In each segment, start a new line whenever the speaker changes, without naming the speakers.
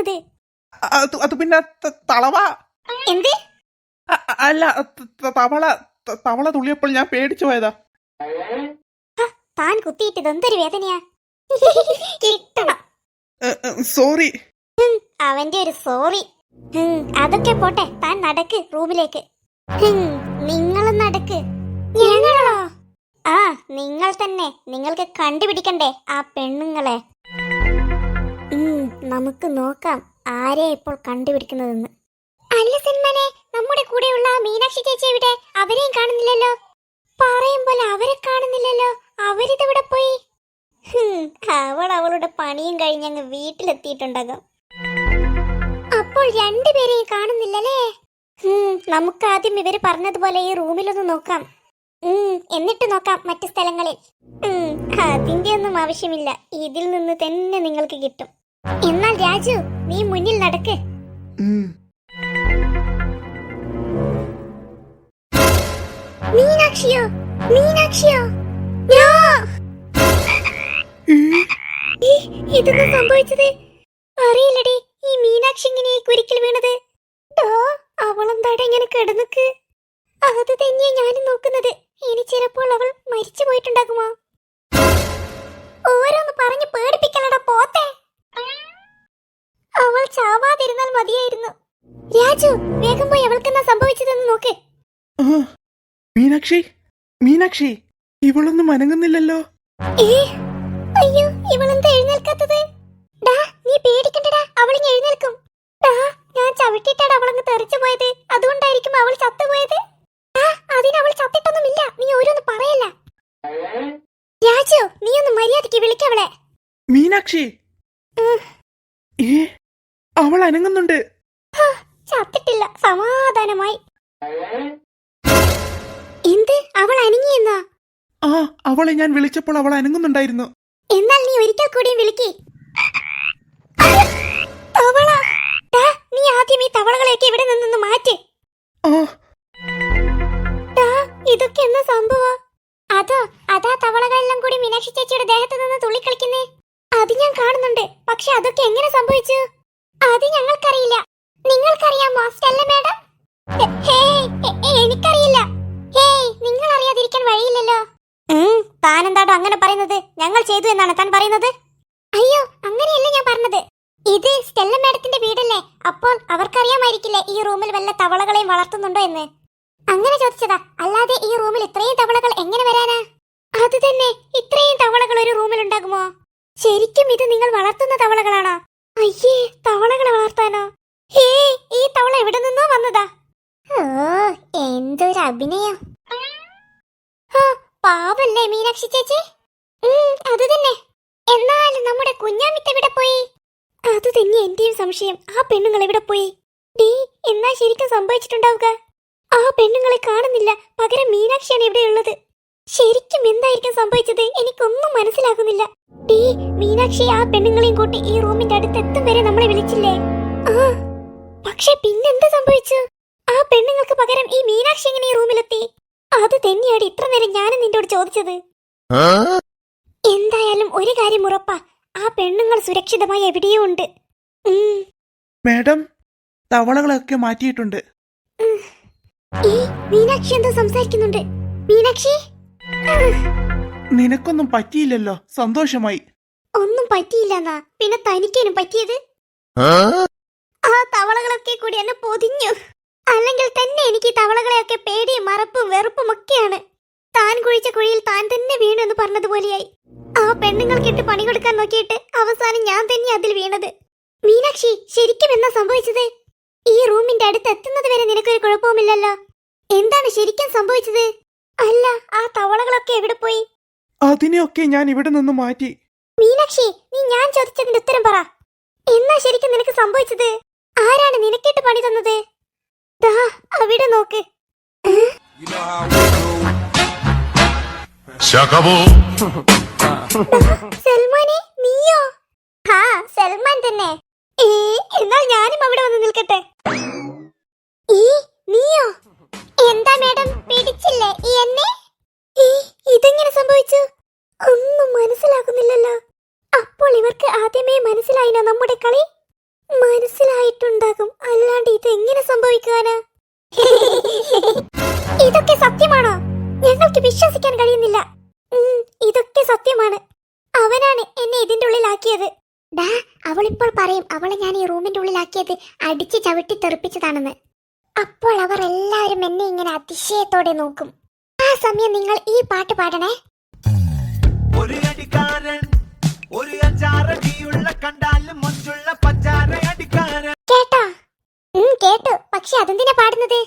പറയുന്നത്?
അത് അത് പിന്നെ ത- തളവ.
എന്ത്?
അ- അ- അല്ല ത- ത- തവള ത- തവള തുള്ളിയപ്പോൾ ഞാൻ പേടിച്ചു പോയതാ.
താൻ കുത്തിയിട്ട് ഇതെന്തൊരു വേദനയാ? കിട്ടണം
സോറി.
അവന്റെ ഒരു സോറി. ഹും, അതൊക്കെ പോട്ടെ താൻ നടക്ക് റൂമിലേക്ക്. ഹും, നിങ്ങളും നടക്ക്. ഞങ്ങളോ? ആ നിങ്ങൾ തന്നെ നിങ്ങൾക്ക് കണ്ടുപിടിക്കണ്ടേ ആ പെണ്ണുങ്ങളെ? നമുക്ക് നോക്കാം ആരെ ഇപ്പോൾ കണ്ടുപിടിക്കുന്നതെന്ന്. അല്ല സിനിമനെ നമ്മുടെ കൂടെയുള്ള മീനാക്ഷി ചേച്ചി ഇവിടെ അവരെയും കാണുന്നില്ലല്ലോ? പറയും പോലെ അവരെ കാണുന്നില്ലല്ലോ? അവരിതെവിടെ പോയി? അവൾ അവളുടെ പണിയും കഴിഞ്ഞ് അങ്ങ് വീട്ടിലെത്തിയിട്ടുണ്ടാകും. അപ്പോൾ രണ്ടുപേരെയും കാണുന്നില്ലല്ലേ? നമുക്ക് ആദ്യം ഇവർ പറഞ്ഞതുപോലെ ഈ റൂമിലൊന്ന് നോക്കാം. എന്നിട്ട് നോക്കാം മറ്റു സ്ഥലങ്ങളിൽ. അതിന്റെ ഒന്നും ആവശ്യമില്ല. ഇതിൽ നിന്ന് തന്നെ നിങ്ങൾക്ക് കിട്ടും. എന്നാൽ രാജു നീ മുന്നിൽ നടക്ക്. മീനാക്ഷിയോ മീനാക്ഷിയോ? ഇതൊന്നും സംഭവിച്ചത്? അറിയില്ലടി ഈ മീനാക്ഷി ഇങ്ങനെ കുരിക്കിൽ വീണത്. അവളെന്താടെ ഇങ്ങനെ കിടന്നിക്ക്? അത് തന്നെയാ ഞാനും നോക്കുന്നത്. ഇനി ചിലപ്പോൾ അവൾ മരിച്ചു പോയിട്ടുണ്ടാകുമോ? ഓരോന്ന് പറഞ്ഞ് പേടിപ്പിക്കലടാ പോത്തെ അവൾ ചാവാതിരുന്നാൽ മതിയായിരുന്നു. രാജു വേഗം പോയി അവൾക്കെന്നാ സംഭവിച്ചതെന്ന് നോക്ക്.
മീനാക്ഷി മീനാക്ഷി ഇവളൊന്നും അനങ്ങുന്നില്ലല്ലോ.
ഏ അയ്യോ ഇവളെന്താ എഴുന്നേൽക്കാത്തത്? ഡാ നീ പേടിക്കണ്ടടാ അവൾ എഴുന്നേൽക്കും. ഡാ ഞാൻ ചവിട്ടിട്ടാണ് അവളങ്ങ് തെറിച്ചു പോയത്. അതുകൊണ്ടായിരിക്കും അവൾ ചത്തുപോയത്. ഡാ അതിന് അവൾ ചത്തിട്ടൊന്നുമില്ല. നീ ഓരോന്ന് പറയല്ല. രാജു നീ ഒന്ന് മര്യാദയ്ക്ക് വിളിക്കവളെ
മീനാക്ഷി. ഏ അവൾ അനങ്ങുന്നുണ്ട്.
ചത്തിട്ടില്ല. സമാധാനമായി. എന്ത്? അവൾ അനങ്ങിയെന്നാ
ആ അവളെ ഞാൻ വിളിച്ചപ്പോൾ അവൾ അനങ്ങുന്നുണ്ടായിരുന്നു.
എന്നാൽ നീ ഒരിക്കൽ കൂടി വിളിക്കേ. തവള നീ ആദ്യം ഈ തവളകളെയൊക്കെ ഇവിടെ നിന്നൊന്ന് മാറ്റി. ഇതൊക്കെ എന്നാ സംഭവം? അതോ അതാ തവളകളെല്ലാം കൂടി മീനാക്ഷി ചേച്ചിയുടെ ദേഹത്ത് നിന്ന് തുള്ളിക്കളിക്കുന്നേ? അത് ഞാൻ കാണുന്നുണ്ട്. പക്ഷെ അതൊക്കെ എങ്ങനെ സംഭവിച്ചു? അത് ഞങ്ങൾക്കറിയില്ല. നിങ്ങൾക്കറിയാമോ സ്റ്റെല്ല മാഡം? എനിക്കറിയില്ല. ഹേയ് നിങ്ങൾ അറിയാതിരിക്കാൻ വഴിയില്ലല്ലോ താനെന്താടോ അങ്ങനെ പറയുന്നത്? ഞങ്ങൾ ചെയ്തു എന്നാണ് താൻ പറയുന്നത്? അയ്യോ അങ്ങനെയല്ല ഞാൻ പറഞ്ഞത്. ഇത് സ്റ്റെല്ല മാഡത്തിന്റെ വീടല്ലേ? അപ്പോൾ അവർക്കറിയാമായിരിക്കില്ലേ ഈ റൂമിൽ വല്ല തവളകളെയും വളർത്തുന്നുണ്ടോ എന്ന്? അങ്ങനെ ചോദിച്ചതാ. അല്ലാതെ ഈ റൂമിൽ ഇത്രയും തവളകൾ എങ്ങനെ വരാനാ? അത് തന്നെ ഇത്രയും തവളകൾ ഒരു റൂമിൽ ഉണ്ടാകുമോ ശരിക്കും ഇത് നിങ്ങൾ വളർത്തുന്ന തവളകളാണോ? അയ്യേ തവളകളെ വളർത്താനോ? ഹേ ഈ തവള എവിടെ നിന്നോ വന്നതാ? ഓ എന്തൊരു അഭിനയം. പാവല്ലേ മീനാക്ഷി ചേച്ചി? അത് തന്നെ. എന്നാലും നമ്മുടെ കുഞ്ഞാമിത്ത് എവിടെ പോയി? അത് തന്നെ എന്റെയും സംശയം. ആ പെണ്ണുങ്ങൾ എവിടെ പോയി? ഡീ എന്നാ ശരിക്കും സംഭവിച്ചിട്ടുണ്ടാവുക? ആ പെണ്ണുങ്ങളെ കാണുന്നില്ല. പകരം മീനാക്ഷിയാണ് ഇവിടെയുള്ളത്. ശരിക്കും എന്തായിരിക്കും സംഭവിച്ചത്? എനിക്കൊന്നും മനസ്സിലാകുന്നില്ല. ഡീ മീനാക്ഷി ആ പെണ്ണുങ്ങളെയും കൂട്ടി ഈ റൂമിന്റെ അടുത്ത് എത്തും വരെ നമ്മളെ വിളിച്ചില്ലേ? ആ പക്ഷെ പിന്നെന്ത് സംഭവിച്ചു? ആ പെണ്ണുങ്ങൾക്ക് പകരം ഈ മീനാക്ഷി എങ്ങനെ ഈ റൂമിലെത്തി? അത് തന്നെയാണ് ഇത്ര നേരം ഞാനും നിന്നോട് ചോദിച്ചത്. എന്തായാലും ഒരു കാര്യം ഉറപ്പാ. ആ പെണ്ണുങ്ങൾ സുരക്ഷിതമായി എവിടെയോ ഉണ്ട്.
മാഡം തവളകളൊക്കെ മാറ്റിയിട്ടുണ്ട്.
ഈ മീനാക്ഷി എന്തോ സംസാരിക്കുന്നുണ്ട്. മീനാക്ഷി?
നിനക്കൊന്നും പറ്റിയില്ലല്ലോ. സന്തോഷമായി.
ഒന്നും പറ്റിയില്ലെന്നാ. പിന്നെ തനിക്കേനും പറ്റിയത്? ആ? തവളകളൊക്കെ കൂടി എന്നെ പൊതിഞ്ഞു. അല്ലെങ്കിൽ തന്നെ എനിക്ക് തവളകളെയൊക്കെ പേടിയും മറപ്പും വെറുപ്പും ഒക്കെയാണ്. താൻ കുഴിച്ച കുഴിയിൽ താൻ തന്നെ വീണു എന്ന് പറഞ്ഞതുപോലെയായി. ആ പെണ്ണുങ്ങൾക്കിട്ട് പണി കൊടുക്കാൻ നോക്കിയിട്ട് അവസാനം ഞാൻ തന്നെ അതിൽ വീണത്. മീനാക്ഷി ശരിക്കും എന്നാ സംഭവിച്ചത്? ഈ റൂമിന്റെ അടുത്ത് എത്തുന്നത് വരെ നിനക്കൊരു കുഴപ്പവുമില്ലല്ലോ. എന്താണ് ശരിക്കും സംഭവിച്ചത്? അല്ല ആ തവളകളൊക്കെ എവിടെ പോയി?
അതിനെയൊക്കെ ഞാൻ ഇവിടെ നിന്ന് മാറ്റി.
മീനാക്ഷി നീ ഞാൻ ചോദിച്ചതിന്റെ ഉത്തരം പറ. എന്നാ ശരിക്കും നിനക്ക് സംഭവിച്ചത്? ആരാണ് നിനക്കിട്ട് പണി തന്നത്? ദാ അവിടെ നോക്ക്. സൽമാനെ നീയോ? ഹാ സൽമാൻ തന്നെ. ഏ എന്നാൽ ഞാനും അവിടെ വന്ന് മനസ്സിലായിനോ നമ്മുടെ കളി? മനസ്സിലായിട്ടുണ്ടാകും. അല്ലാണ്ട് ഇത് എങ്ങനെ സംഭവിക്കാനാ? ഇതൊക്കെ സത്യമാണോ? ഞങ്ങൾക്ക് വിശ്വസിക്കാൻ കഴിയുന്നില്ല. ഇതൊക്കെ സത്യമാണ്. അവനാണ് എന്നെ ഇതിന്റെ ഉള്ളിലാക്കിയത്. ഡാ അവളിപ്പോൾ പറയും അവളെ ഞാൻ ഈ റൂമിന്റെ ഉള്ളിലാക്കിയത് അടിച്ച് ചവിട്ടി തെറിപ്പിച്ചതാണെന്ന്. അപ്പോൾ അവർ എല്ലാവരും എന്നെ ഇങ്ങനെ അതിശയത്തോടെ നോക്കും. ആ സമയം നിങ്ങൾ ഈ പാട്ട് പാടണേ.
ഒരു അടിക്കാരൻ ഒരു അഞ്ചാറടിയുള്ള കണ്ടാലും മൊഞ്ചുള്ള പഞ്ചാര അടിക്കാരൻ
കേട്ടോ. കേട്ടു. പക്ഷെ അതെന്തിനാ പാടുന്നത്?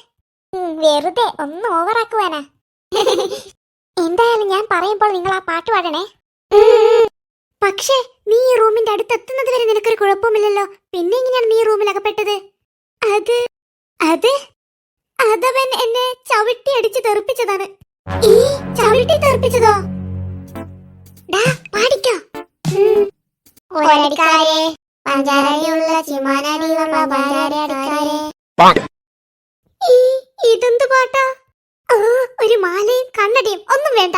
വെറുതെ ഒന്ന് ഓവറാക്കുവാനാ. എന്തായാലും ഞാൻ പറയുമ്പോൾ നിങ്ങൾ ആ പാട്ട് പാടണേ. പക്ഷെ നീ ഈ റൂമിന്റെ അടുത്ത് എത്തുന്നത് വരെ നിനക്കൊരു കുഴപ്പമില്ലല്ലോ. പിന്നെ എങ്ങനെയാണ് നീ റൂമിൽ അകപ്പെട്ടത്? അത് അത് അതവൻ എന്നെ ചവിട്ടി അടിച്ച് തെറിപ്പിച്ചതാണ്. ഈ ചവിട്ടി തെറിപ്പിച്ചതോ? പാടിക്കോ. ഒരടിക്കാരെ പഞ്ചാരയുള്ള ഇതെന്ത് പാട്ടാ? ഒരു മാലയും കണ്ണടയും ഒന്നും വേണ്ട.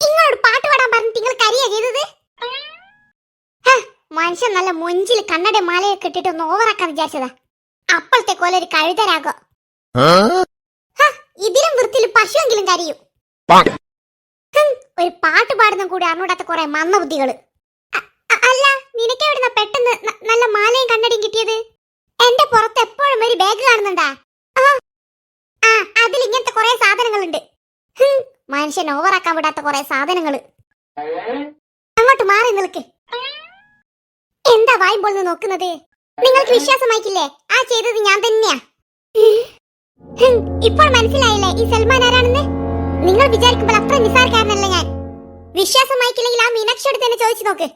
നിങ്ങളോട് പാട്ട് പാടാൻ പറഞ്ഞിട്ട് നിങ്ങൾ കരിയാ ചെയ്തത്? മനുഷ്യൻ നല്ല മൊഞ്ചിൽ കണ്ണട മാലയൊക്കെ ഇട്ടിട്ട് ഒന്ന് ഓവറാക്കാൻ വിചാരിച്ചതാ. അപ്പോഴത്തെ പോലെ ഒരു കഴുതരാകോ ഇതിലും വൃത്തിയിൽ പശുവെങ്കിലും കരയും. ഒരു പാട്ട് പാടുന്ന കൂടി അറിഞ്ഞൂടാത്ത കുറെ അ- അല്ല നിനക്ക് എവിടുന്ന പെട്ടെന്ന് നല്ല മാലയും കണ്ണടിയും കിട്ടിയത്? എന്റെ പുറത്ത് എപ്പോഴും ഒരു ബാഗ് കാണുന്നുണ്ടാ? ആ അതിൽ ഇങ്ങനത്തെ കുറെ സാധനങ്ങളുണ്ട്. മനുഷ്യൻ ഓവറാക്കാൻ വിടാത്ത കുറെ സാധനങ്ങൾ അങ്ങോട്ട് മാറി നിൽക്ക്. എന്താ വായുമ്പോൾ നോക്കുന്നത്? നിങ്ങൾക്ക് വിശ്വാസമായിക്കില്ലേ ആ ചെയ്തത് ഞാൻ തന്നെയാ. ഇപ്പോൾ മനസ്സിലായില്ലേ ഈ സൽമാൻ ആരാണെന്ന്? നിങ്ങൾ വിചാരിക്കുമ്പോൾ അത്ര നിസ്സാരക്കാരനല്ല ഞാൻ. വിശ്വാസം വിശ്വാസമായിക്കില്ലെങ്കിൽ ആ മീനാക്ഷിയോട് തന്നെ ചോദിച്ചു നോക്ക്.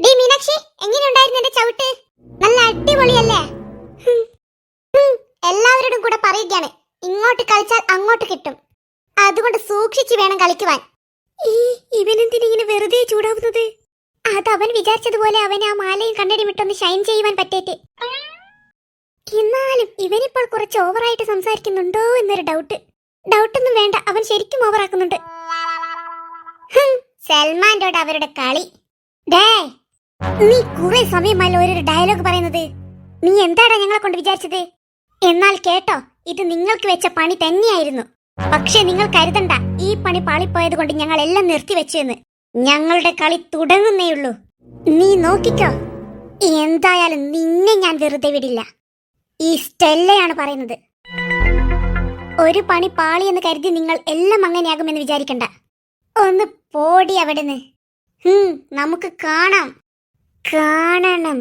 ഡി മീനാക്ഷി എങ്ങനെയുണ്ടായിരുന്നു എന്റെ ചവിട്ട്? നല്ല അടിപൊളിയല്ലേ. എല്ലാവരോടും കൂടെ പറയുകയാണ്. ഇങ്ങോട്ട് കളിച്ചാൽ അങ്ങോട്ട് കിട്ടും. അതുകൊണ്ട് സൂക്ഷിച്ചു വേണം കളിക്കുവാൻ. ഈ വെറുതെ ചൂടാവുന്നത്? അത് അവൻ വിചാരിച്ചതുപോലെ അവൻ ആ മാലയും കണ്ണടിയും ഇട്ടൊന്ന് ഷൈൻ ചെയ്യുവാൻ പറ്റേറ്റ്. എന്നാലും ഇവനിപ്പോൾ കുറച്ച് ഓവറായിട്ട് സംസാരിക്കുന്നുണ്ടോ എന്നൊരു ഡൗട്ട് ഡൗട്ടൊന്നും വേണ്ട അവൻ ശരിക്കും ഓവറാക്കുന്നുണ്ട് ഹും, സൽമാന്റോട് അവരുടെ കളി. ഡേ നീ കുറെ സമയമല്ലോ ഒരു ഡയലോഗ് പറയുന്നത്. നീ എന്താടാ ഞങ്ങളെ കൊണ്ട് വിചാരിച്ചത്? എന്നാൽ കേട്ടോ ഇത് നിങ്ങൾക്ക് വെച്ച പണി തന്നെയായിരുന്നു. പക്ഷെ നിങ്ങൾ കരുതണ്ട ഈ പണി പാളിപ്പോയത് കൊണ്ട് ഞങ്ങൾ എല്ലാം നിർത്തിവെച്ചു എന്ന്. ഞങ്ങളുടെ കളി തുടങ്ങുന്നേയുള്ളൂ നീ നോക്കിക്കോ എന്തായാലും നിന്നെ ഞാൻ വെറുതെ വിടില്ല. ഈ സ്റ്റെല്ലയാണ് പറയുന്നത്. ഒരു പണി പാളി എന്ന് കരുതി നിങ്ങൾ എല്ലാം അങ്ങനെയാകുമെന്ന് വിചാരിക്കണ്ട. ഒന്ന് പോടി അവിടുന്ന്. നമുക്ക് കാണാം. കാണണം.